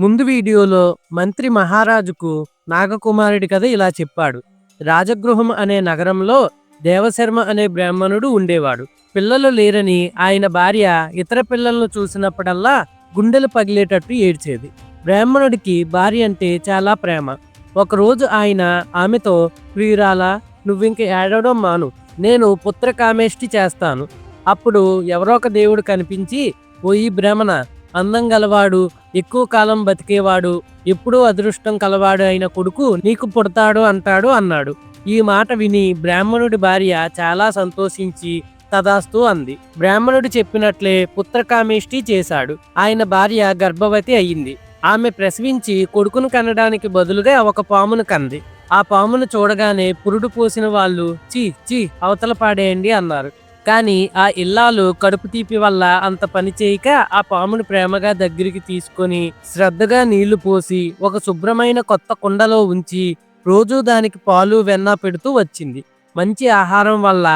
ముందు వీడియోలో మంత్రి మహారాజుకు నాగకుమారుడి కథ ఇలా చెప్పాడు. రాజగృహం అనే నగరంలో దేవశర్మ అనే బ్రాహ్మణుడు ఉండేవాడు. పిల్లలు లేరని ఆయన భార్య ఇతర పిల్లలను చూసినప్పుడల్లా గుండెలు పగిలేటట్టు ఏడ్చేది. బ్రాహ్మణుడికి భార్య అంటే చాలా ప్రేమ. ఒకరోజు ఆయన ఆమెతో ప్రియురాల నువ్వింక ఏడవడం మాను. నేను పుత్రకామేష్టి చేస్తాను. అప్పుడు ఎవరో ఒక దేవుడు కనిపించి ఓ ఈ భ్రమణ అందం గలవాడు ఎక్కువ కాలం బతికేవాడు ఎప్పుడూ అదృష్టం కలవాడు అయిన కొడుకు నీకు పుడతాడు అంటాడు అన్నాడు. ఈ మాట విని బ్రాహ్మణుడి భార్య చాలా సంతోషించి తదాస్తు అంది. బ్రాహ్మణుడు చెప్పినట్లే పుత్రకామేష్టి చేశాడు. ఆయన భార్య గర్భవతి అయ్యింది ఆమె ప్రసవించి కొడుకును కనడానికి బదులుగా ఒక పామును కంది. ఆ పామును చూడగానే పురుడు పోసిన వాళ్ళు చీ చీ అవతల పాడేయండి అన్నారు. కానీ ఆ ఇల్లాలు కడుపు తీపి వల్ల అంత పని చేయక ఆ పామును ప్రేమగా దగ్గరికి తీసుకొని శ్రద్ధగా నీళ్ళు పోసి ఒక శుభ్రమైన కొత్త కుండలో ఉంచి రోజూ దానికి పాలు వెన్న పెడుతూ వచ్చింది. మంచి ఆహారం వల్ల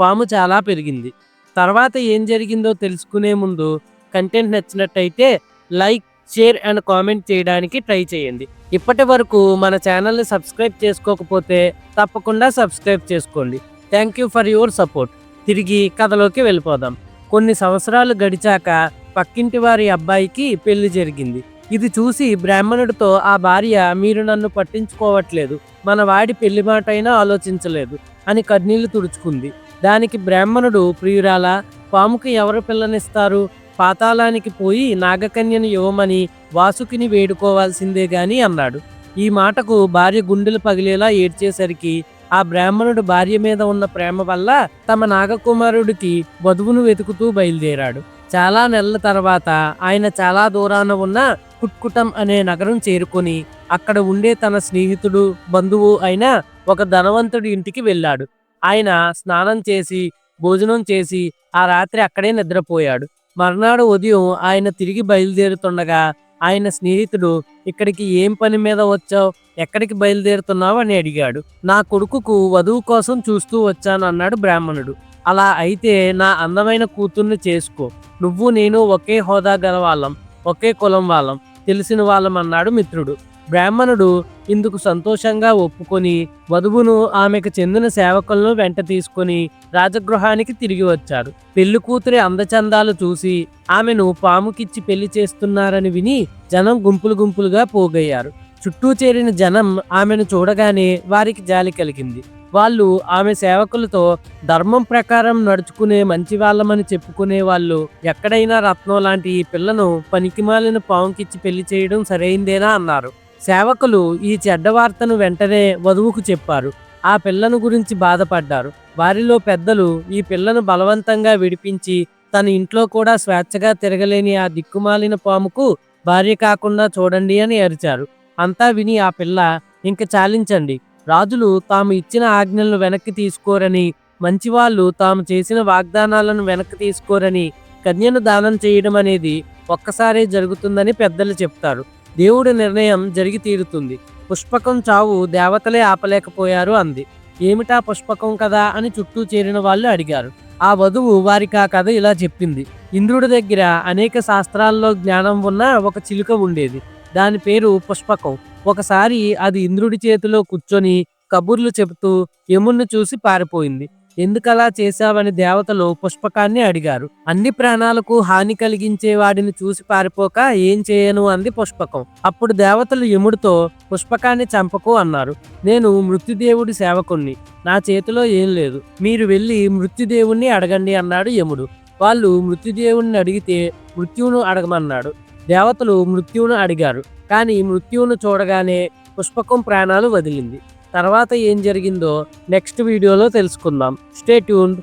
పాము చాలా పెరిగింది. తర్వాత ఏం జరిగిందో తెలుసుకునే ముందు కంటెంట్ నచ్చినట్టయితే లైక్ షేర్ అండ్ కామెంట్ చేయడానికి ట్రై చేయండి. ఇప్పటి వరకు మన ఛానల్ని సబ్స్క్రైబ్ చేసుకోకపోతే తప్పకుండా సబ్స్క్రైబ్ చేసుకోండి. Thank you for your support. తిరిగి కథలోకి వెళ్ళిపోదాం. కొన్ని సంవత్సరాలు గడిచాక పక్కింటి వారి అబ్బాయికి పెళ్ళి జరిగింది. ఇది చూసి బ్రాహ్మణుడితో ఆ భార్య మీరు నన్ను పట్టించుకోవట్లేదు. మన వాడి పెళ్ళి మాట అయినా ఆలోచించలేదు అని కన్నీళ్ళు తుడుచుకుంది. దానికి బ్రాహ్మణుడు ప్రియురాలా పాముకి ఎవరు పిల్లనిస్తారు? పాతాళానికి పోయి నాగకన్యను ఇవ్వమని వాసుకిని వేడుకోవాల్సిందే గాని అన్నాడు. ఈ మాటకు భార్య గుండెలు పగిలేలా ఏడ్చేసరికి ఆ బ్రాహ్మణుడు భార్య మీద ఉన్న ప్రేమ వల్ల తమ నాగకుమారుడికి వధువును వెతుకుతూ బయలుదేరాడు. చాలా నెలల తర్వాత ఆయన చాలా దూరాన ఉన్న కుట్కుటం అనే నగరం చేరుకొని అక్కడ ఉండే తన స్నేహితుడు బంధువు అయిన ఒక ధనవంతుడి ఇంటికి వెళ్ళాడు. ఆయన స్నానం చేసి భోజనం చేసి ఆ రాత్రి అక్కడే నిద్రపోయాడు. మర్నాడు ఉదయం ఆయన తిరిగి బయలుదేరుతుండగా ఆయన స్నేహితుడు ఇక్కడికి ఏం పని మీద వచ్చావు? ఎక్కడికి బయలుదేరుతున్నావు? అని అడిగాడు. నా కొడుకుకు వధువు కోసం చూస్తూ వచ్చాను అన్నాడు బ్రాహ్మణుడు. అలా అయితే నా అందమైన కూతుర్ని చేసుకో. నువ్వు నేను ఒకే హోదా గల వాళ్ళం ఒకే కులం వాళ్ళం తెలిసిన వాళ్ళం అన్నాడు మిత్రుడు. బ్రాహ్మణుడు ఇందుకు సంతోషంగా ఒప్పుకొని వధువును ఆమెకు చెందిన సేవకులను వెంట తీసుకొని రాజగృహానికి తిరిగి వచ్చారు పెళ్ళి కూతురి అందచందాలు చూసి ఆమెను పాముకిచ్చి పెళ్ళి చేస్తున్నారని విని జనం గుంపులు గుంపులుగా పోగయ్యారు. చుట్టూ చేరిన జనం ఆమెను చూడగానే వారికి జాలి కలిగింది. వాళ్ళు ఆమె సేవకులతో ధర్మం ప్రకారం నడుచుకునే మంచి వాళ్ళమని చెప్పుకునే వాళ్ళు ఎక్కడైనా రత్నం లాంటి ఈ పిల్లను పనికిమాలిన పాముకిచ్చి పెళ్ళి చేయడం సరైందేనా అన్నారు. సేవకులు ఈ చెడ్డ వార్తను వెంటనే వధువుకు చెప్పారు. ఆ పిల్లను గురించి బాధపడ్డారు. వారిలో పెద్దలు ఈ పిల్లను బలవంతంగా విడిపించి తన ఇంట్లో కూడా స్వేచ్ఛగా తిరగలేని ఆ దిక్కుమాలిన పాముకు భార్య కాకుండా చూడండి అని అరిచారు. అంతా విని ఆ పిల్ల ఇంక చాలించండి. రాజులు తాము ఇచ్చిన ఆజ్ఞలను వెనక్కి తీసుకోరని మంచివాళ్ళు తాము చేసిన వాగ్దానాలను వెనక్కి తీసుకోరని కన్యను దానం చేయడం అనేది ఒక్కసారే జరుగుతుందని పెద్దలు చెప్తారు. దేవుడి నిర్ణయం జరిగి తీరుతుంది. పుష్పకం చావు దేవతలే ఆపలేకపోయారు అంది. ఏమిటా పుష్పకం కదా అని చుట్టూ చేరిన వాళ్ళు అడిగారు. ఆ వధువు వారికి ఆ కథ ఇలా చెప్పింది. ఇంద్రుడి దగ్గర అనేక శాస్త్రాల్లో జ్ఞానం ఉన్న ఒక చిలుక ఉండేది. దాని పేరు పుష్పకం. ఒకసారి అది ఇంద్రుడి చేతిలో కూర్చొని కబుర్లు చెబుతూ యముణ్ణి చూసి పారిపోయింది. ఎందుకలా చేశావని దేవతలు పుష్పకాన్ని అడిగారు. అన్ని ప్రాణాలకు హాని కలిగించే వాడిని చూసి పారిపోక ఏం చేయను అంది పుష్పకం. అప్పుడు దేవతలు యముడితో పుష్పకాన్ని చంపకు అన్నారు. నేను మృత్యుదేవుడి సేవకుణ్ణి. నా చేతిలో ఏం లేదు. మీరు వెళ్ళి మృత్యుదేవుణ్ణి అడగండి అన్నాడు యముడు. వాళ్ళు మృత్యుదేవుణ్ణి అడిగితే మృత్యువును అడగమన్నాడు. దేవతలు మృత్యువును అడిగారు. కానీ మృత్యువును చూడగానే పుష్పకం ప్రాణాలు వదిలింది. తర్వాత ఏం జరిగిందో నెక్స్ట్ వీడియోలో తెలుసుకుందాం. Stay tuned